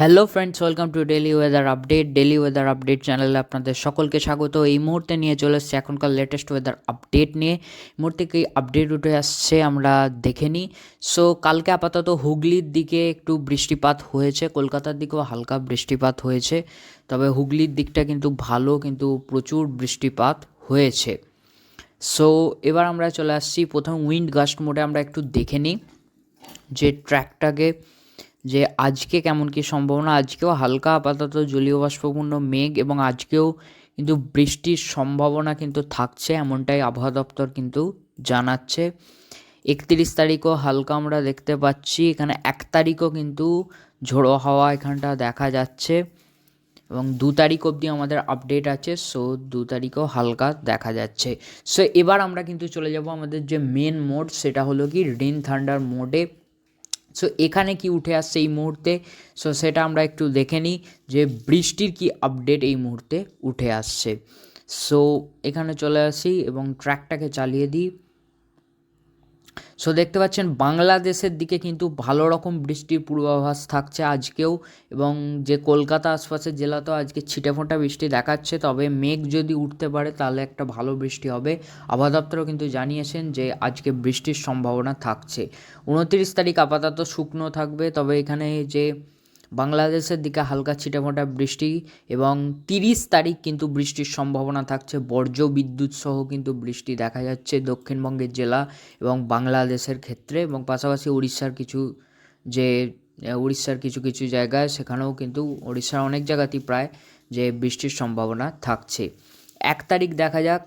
Hello friends welcome to daily weather update daily weather update চ্যানেলে আপনাদের সকলকে স্বাগত। এই মুহূর্তে নিয়ে চলে এসছে এখনকার লেটেস্ট ওয়েদার আপডেট নিয়ে। মুহূর্তে কি আপডেট উঠে আসছে আমরা দেখে নিই। সো কালকে আপাতত হুগলির দিকে একটু বৃষ্টিপাত হয়েছে, কলকাতার দিকেও হালকা বৃষ্টিপাত হয়েছে। তবে হুগলির দিকটা কিন্তু ভালো, কিন্তু প্রচুর বৃষ্টিপাত হয়েছে। সো এবার আমরা চলে আসছি প্রথম উইন্ড গাস্ট মোডে আমরা একটু দেখে নিই যে ট্র্যাকটাকে যে আজকে কেমন কী সম্ভাবনা, আজকেও হালকা আপাতত জলীয় বাষ্পপূর্ণ মেঘ এবং আজকেও কিন্তু বৃষ্টির সম্ভাবনা কিন্তু থাকছে এমনটাই আবহাওয়া দপ্তর কিন্তু জানাচ্ছে। একত্রিশ তারিখও হালকা আমরা দেখতে পাচ্ছি, এখানে এক তারিখও কিন্তু ঝোড়ো হাওয়া এখানটা দেখা যাচ্ছে এবং দু তারিখ অবধি আমাদের আপডেট আছে, সো দু তারিখও হালকা দেখা যাচ্ছে। সো এবার আমরা কিন্তু চলে যাব আমাদের যে মেন মোড সেটা হলো কি রেন থান্ডার মোডে সো এখানে কি উঠে আসছে এই মুহূর্তে? সো সেটা আমরা একটু দেখে নিই যে বৃষ্টির কি আপডেট এই মুহূর্তে উঠে আসছে। সো এখানে চলে আসি এবং ট্র্যাকটাকে চালিয়ে দিই। সো দেখতে পাচ্ছেন, বাংলাদেশের দিকে কিন্তু ভালো রকম বৃষ্টির পূর্বাভাস থাকছে আজকেও এবং যে কলকাতা আশপাশের জেলাতেও আজকে ছিটেফোঁটা বৃষ্টি দেখাচ্ছে। তবে মেঘ যদি উঠতে পারে, তাহলে একটা ভালো বৃষ্টি হবে। আবহাওয়া দপ্তরও কিন্তু জানিয়েছেন যে আজকে বৃষ্টির সম্ভাবনা থাকছে। উনত্রিশ তারিখ আপাতত শুকনো থাকবে, তবে এখানে যে বাংলাদেশের দিকে হালকা ছিটেফোঁটা বৃষ্টি এবং তিরিশ তারিখ কিন্তু বৃষ্টির সম্ভাবনা থাকছে। বর্জ্য বিদ্যুৎ সহ কিন্তু বৃষ্টি দেখা যাচ্ছে দক্ষিণবঙ্গের জেলা এবং বাংলাদেশের ক্ষেত্রে এবং পাশাপাশি উড়িষ্যার কিছু যে উড়িষ্যার কিছু কিছু জায়গায় সেখানেও কিন্তু উড়িষ্যার অনেক জায়গাতেই প্রায় যে বৃষ্টির সম্ভাবনা থাকছে। এক তারিখ দেখা যাক।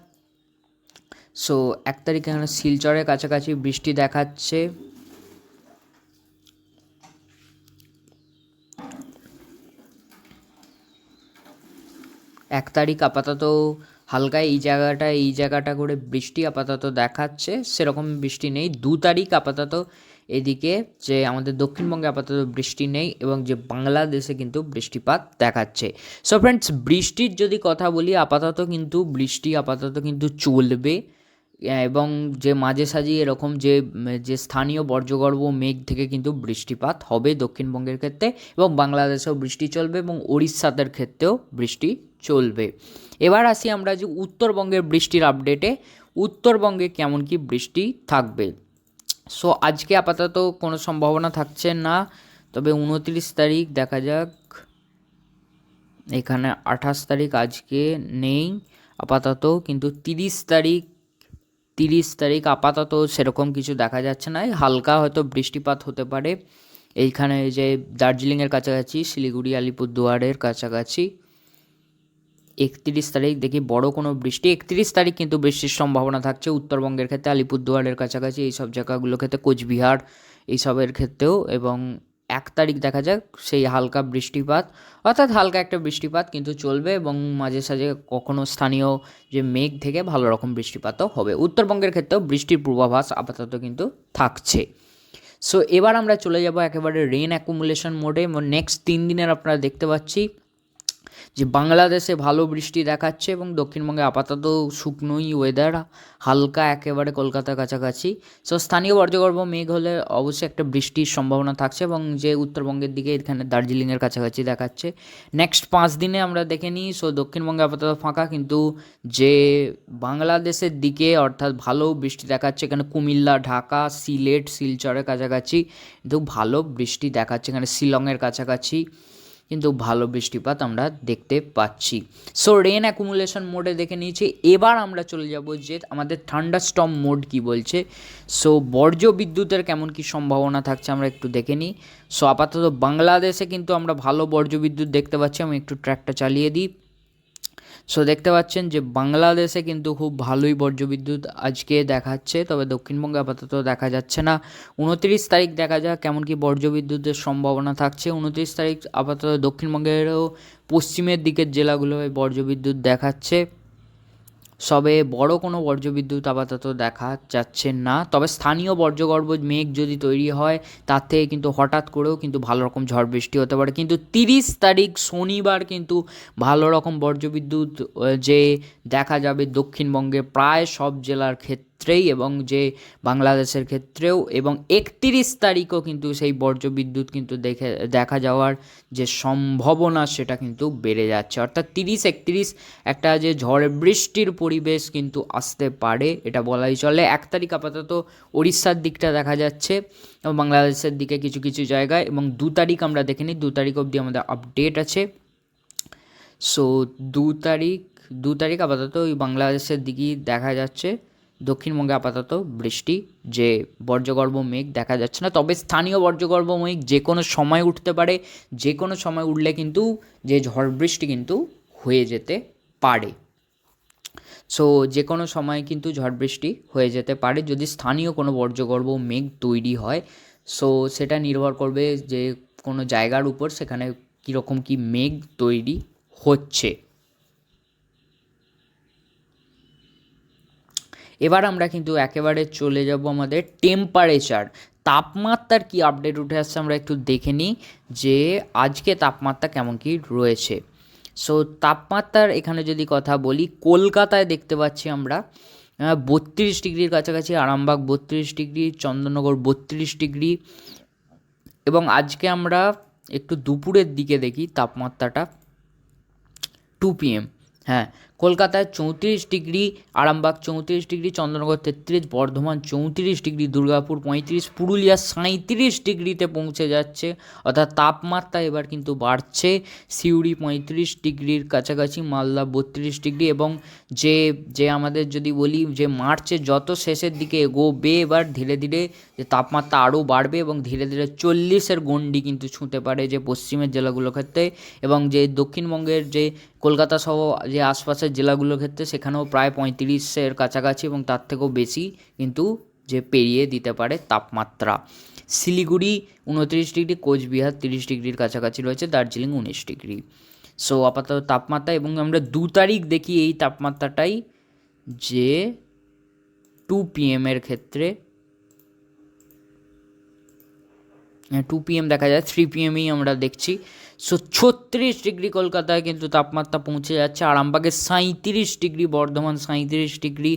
সো এক তারিখ এখানে শিলচরের কাছাকাছি বৃষ্টি দেখাচ্ছে। এক তারিখ আপাতত হালকা এই জায়গাটা এই জায়গাটা করে বৃষ্টি আপাতত দেখাচ্ছে, সেরকম বৃষ্টি নেই। দু তারিখ আপাতত এদিকে যে আমাদের দক্ষিণবঙ্গে আপাতত বৃষ্টি নেই এবং যে বাংলাদেশে কিন্তু বৃষ্টিপাত দেখাচ্ছে। সো ফ্রেন্ডস বৃষ্টির যদি কথা বলি, আপাতত কিন্তু বৃষ্টি আপাতত কিন্তু চলবে এবং যে মাঝে সাঝে এরকম যে যে স্থানীয় বর্জ্যগর্ভ মেঘ থেকে কিন্তু বৃষ্টিপাত হবে দক্ষিণবঙ্গের ক্ষেত্রে এবং বাংলাদেশেও বৃষ্টি চলবে এবং উড়িষ্যাদের ক্ষেত্রেও বৃষ্টি চলবে। এবার আসি আমরা যে উত্তরবঙ্গের বৃষ্টির আপডেটে উত্তরবঙ্গে কেমন কি বৃষ্টি থাকবে? সো আজকে আপাতত কোনো সম্ভাবনা থাকছে না, তবে উনত্রিশ তারিখ দেখা যাক। এখানে আঠাশ তারিখ আজকে নেই, আপাতত কিন্তু তিরিশ তারিখ তিরিশ তারিখ আপাতত সেরকম কিছু দেখা যাচ্ছে না। হালকা হয়তো বৃষ্টিপাত হতে পারে। এইখানে যে দার্জিলিংয়ের কাছাকাছি, শিলিগুড়ি, আলিপুরদুয়ারের কাছাকাছি। একত্রিশ তারিখ, দেখি বড় কোনো বৃষ্টি, একত্রিশ তারিখ কিন্তু বৃষ্টির সম্ভাবনা থাকছে উত্তরবঙ্গের ক্ষেত্রে, আলিপুরদুয়ারের কাছাকাছি এই সব জায়গাগুলোর ক্ষেত্রে, কোচবিহার, এইসবের ক্ষেত্রেও, এবং এক তারিখ দেখা যাক, সেই হালকা বৃষ্টিপাত, অর্থাৎ হালকা একটা বৃষ্টিপাত কিন্তু চলবে, এবং মাঝে সাঝে কখনো স্থানীয় যে মেঘ থেকে ভালো রকম বৃষ্টিপাতও হবে। উত্তরবঙ্গের ক্ষেত্রেও বৃষ্টির পূর্বাভাস আপাতত কিন্তু থাকছে। সো এবার আমরা চলে যাব একেবারে রেন অ্যাকুমুলেশন মোডে নেক্সট তিন দিনের আপনারা দেখতে পাচ্ছি যে বাংলাদেশে ভালো বৃষ্টি দেখাচ্ছে এবং দক্ষিণবঙ্গে আপাতত শুকনোই ওয়েদার হালকা একেবারে কলকাতার কাছাকাছি। সো স্থানীয় বর্জ্যগর্ভ মেঘ হলে অবশ্যই একটা বৃষ্টির সম্ভাবনা থাকছে এবং যে উত্তরবঙ্গের দিকে এখানে দার্জিলিংয়ের কাছাকাছি দেখাচ্ছে। নেক্সট পাঁচ দিনে আমরা দেখে নিই সো দক্ষিণবঙ্গে আপাতত ফাঁকা, কিন্তু যে বাংলাদেশের দিকে অর্থাৎ ভালো বৃষ্টি দেখাচ্ছে, এখানে কুমিল্লা, ঢাকা, সিলেট, শিলচরের কাছাকাছি, কিন্তু ভালো বৃষ্টি দেখাচ্ছে, এখানে শিলংয়ের কাছাকাছি। কিন্তু ভালো বৃষ্টিপাত আমরা দেখতে পাচ্ছি। সো রেন অ্যাকুমুলেশন মোডে দেখে নিয়েছি। এবার আমরা চলে যাব যে আমাদের ঠান্ডা স্টম মোড কি বলছে। সো বর্জ্য বিদ্যুতের কেমন কি সম্ভাবনা থাকছে আমরা একটু দেখে নিই। সো আপাতত বাংলাদেশে কিন্তু আমরা ভালো বর্জ্য বিদ্যুৎ দেখতে পাচ্ছি। আমি একটু ট্র্যাকটা চালিয়ে দিই। সো দেখতে পাচ্ছেন যে বাংলাদেশে কিন্তু খুব ভালোই বর্জ্যবিদ্যুৎ আজকে দেখাচ্ছে, তবে দক্ষিণবঙ্গে আপাতত দেখা যাচ্ছে না। উনত্রিশ তারিখ দেখা যাক কেমন কি বর্জ্যবিদ্যুতের সম্ভাবনা থাকছে। উনত্রিশ তারিখ আপাতত দক্ষিণবঙ্গেরও পশ্চিমের দিকের জেলাগুলোয় বর্জ্যবিদ্যুৎ দেখাচ্ছে। সবে বড় কোনো বর্জ্যবিদ্যুৎ আপাতত দেখা যাচ্ছে না। তবে স্থানীয় বর্জ্যগর্ভ মেঘ যদি তৈরি হয়, তার থেকে কিন্তু হঠাৎ করেও কিন্তু ভালো রকম ঝড় বৃষ্টি হতে পারে। কিন্তু তিরিশ তারিখ শনিবার কিন্তু ভালো রকম বর্জ্যবিদ্যুৎ যে দেখা যাবে দক্ষিণবঙ্গে প্রায় সব জেলার ক্ষেত্রে ক্ষেত্রেই এবং যে বাংলাদেশের ক্ষেত্রেও এবং একত্রিশ তারিখও কিন্তু সেই বজ্রবিদ্যুৎ কিন্তু দেখে, দেখা যাওয়ার যে সম্ভাবনা সেটা কিন্তু বেড়ে যাচ্ছে। অর্থাৎ তিরিশ একত্রিশ একটা যে ঝড় বৃষ্টির পরিবেশ কিন্তু আসতে পারে, এটা বলাই চলে। এক তারিখ আপাতত উড়িষ্যার দিকটা দেখা যাচ্ছে এবং বাংলাদেশের দিকে কিছু কিছু জায়গায় এবং দু তারিখ আমরা দেখে নিই দু তারিখ অবধি আমাদের আপডেট আছে। সো দু তারিখ দু তারিখ আপাতত ওই বাংলাদেশের দিকেই দেখা যাচ্ছে। দক্ষিণবঙ্গে আপাতত বৃষ্টি, যে বর্জ্যগর্ভ মেঘ দেখা যাচ্ছে না। তবে স্থানীয় বর্জ্যগর্ভ মেঘ যে কোনো সময় উঠতে পারে, যে কোনো সময় উঠলে কিন্তু যে ঝড় বৃষ্টি কিন্তু হয়ে যেতে পারে। সো যে কোনো সময় কিন্তু ঝড় বৃষ্টি হয়ে যেতে পারে যদি স্থানীয় কোনো বর্জ্যগর্ভ মেঘ তৈরি হয়। সো সেটা নির্ভর করবে যে কোনো জায়গার উপর সেখানে কীরকম কী মেঘ তৈরি হচ্ছে। এবার আমরা কিন্তু একেবারে চলে যাব আমাদের টেম্পারেচার তাপমাত্রার কি আপডেট উঠে আসছে আমরা একটু দেখে নিই যে আজকে তাপমাত্রা কেমন কি রয়েছে। সো তাপমাত্রার এখানে যদি কথা বলি, কলকাতায় দেখতে পাচ্ছি আমরা বত্রিশ ডিগ্রির কাছাকাছি, আরামবাগ বত্রিশ ডিগ্রি, চন্দননগর বত্রিশ ডিগ্রি। এবং আজকে আমরা একটু দুপুরের দিকে দেখি তাপমাত্রাটা টু পিএম হ্যাঁ। কলকাতায় চৌত্রিশ ডিগ্রি, আরামবাগ চৌত্রিশ ডিগ্রি, চন্দ্রনগর তেত্রিশ, বর্ধমান চৌত্রিশ ডিগ্রি, দুর্গাপুর পঁয়ত্রিশ, পুরুলিয়া সাঁত্রিশ ডিগ্রিতে পৌঁছে যাচ্ছে। অর্থাৎ তাপমাত্রা এবার কিন্তু বাড়ছে। সিউড়ি পঁয়ত্রিশ ডিগ্রির কাছাকাছি, মালদা বত্রিশ ডিগ্রি এবং যে যে আমাদের যদি বলি যে মার্চের যত শেষের দিকে এগোবে এবার ধীরে ধীরে যে তাপমাত্রা আরও বাড়বে এবং ধীরে ধীরে চল্লিশের গণ্ডি কিন্তু ছুঁতে পারে যে পশ্চিমের জেলাগুলোর ক্ষেত্রে এবং যে দক্ষিণবঙ্গের যে কলকাতা সহ যে আশপাশের জেলাগুলোর ক্ষেত্রে সেখানেও প্রায় পঁয়ত্রিশের কাছাকাছি এবং তার থেকেও বেশি কিন্তু যে পেরিয়ে দিতে পারে তাপমাত্রা। শিলিগুড়ি উনত্রিশ ডিগ্রি, কোচবিহার তিরিশ ডিগ্রির কাছাকাছি রয়েছে, দার্জিলিং উনিশ ডিগ্রি। সো আপাতত তাপমাত্রা এবং আমরা দু তারিখ দেখি এই তাপমাত্রাটাই যে টু পিএমের ক্ষেত্রে টু পিএম দেখা যায় থ্রি পিএমেই আমরা দেখছি। সো ছত্রিশ ডিগ্রি কলকাতায় কিন্তু তাপমাত্রা পৌঁছে যাচ্ছে। আরামবাগে সাঁত্রিশ ডিগ্রি বর্ধমান সাঁত্রিশ ডিগ্রি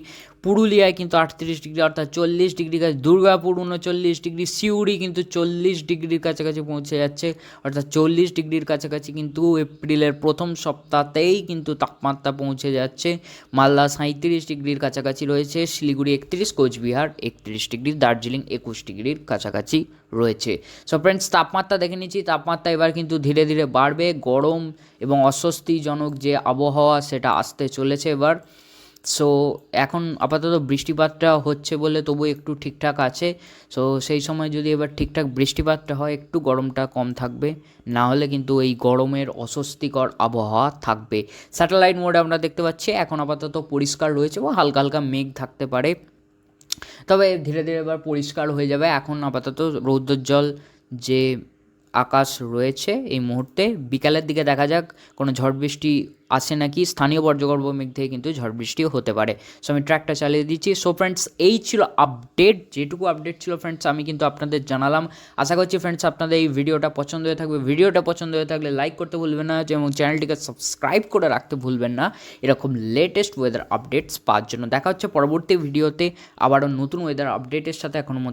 পুরুলিয়ায় কিন্তু আটত্রিশ ডিগ্রি, অর্থাৎ চল্লিশ ডিগ্রি কাছে, দুর্গাপুর উনচল্লিশ ডিগ্রি, সিউড়ি কিন্তু চল্লিশ ডিগ্রির কাছাকাছি পৌঁছে যাচ্ছে। অর্থাৎ চল্লিশ ডিগ্রির কাছাকাছি কিন্তু এপ্রিলের প্রথম সপ্তাহতেই কিন্তু তাপমাত্রা পৌঁছে যাচ্ছে। মালদা সাঁত্রিশ ডিগ্রির কাছাকাছি রয়েছে, শিলিগুড়ি একত্রিশ, কোচবিহার একত্রিশ ডিগ্রি, দার্জিলিং একুশ ডিগ্রির কাছাকাছি রয়েছে। সো ফ্রেন্ডস তাপমাত্রা দেখে নিচ্ছি। তাপমাত্রা এবার কিন্তু ধীরে ধীরে বাড়বে। গরম এবং অস্বস্তিজনক যে আবহাওয়া, সেটা আসতে চলেছে এবার। সো এখন আপাতত বৃষ্টিপাতটা হচ্ছে বলে তবু একটু ঠিকঠাক আছে। সো সেই সময় যদি এবার ঠিকঠাক বৃষ্টিপাতটা হয়, একটু গরমটা কম থাকবে। না হলে কিন্তু এই গরমের অস্বস্তিকর আবহাওয়া থাকবে। স্যাটেলাইট মোডে আমরা দেখতে পাচ্ছি, এখন আপাতত পরিষ্কার রয়েছে বা হালকা হালকা মেঘ থাকতে পারে। তবে ধীরে ধীরে এবার পরিষ্কার হয়ে যাবে। এখন আপাতত রৌদ্রোজ্জ্বল যে আকাশ রয়েছে এই মুহূর্তে। বিকালের দিকে দেখা যাক, কোনো ঝড় বৃষ্টি আসে নাকি? স্থানীয় বর্জ্যগর্ভ মেঘ থেকে কিন্তু ঝড় বৃষ্টিও হতে পারে। সো আমি ট্র্যাকটা চালিয়ে দিচ্ছি। সো ফ্রেন্ডস এই ছিল আপডেট যেটুকু আপডেট ছিল ফ্রেন্ডস আমি কিন্তু আপনাদের জানালাম। আশা করছি ফ্রেন্ডস আপনাদের এই ভিডিওটা পছন্দ হয়ে থাকবে। ভিডিওটা পছন্দ হয়ে থাকলে লাইক করতে ভুলবেন না এবং চ্যানেলটিকে সাবস্ক্রাইব করে রাখতে ভুলবেন না। এরকম লেটেস্ট ওয়েদার আপডেটস পাওয়ার জন্য। দেখা হচ্ছে পরবর্তী ভিডিওতে আবারও নতুন ওয়েদার আপডেটের সাথে এখনও মতো।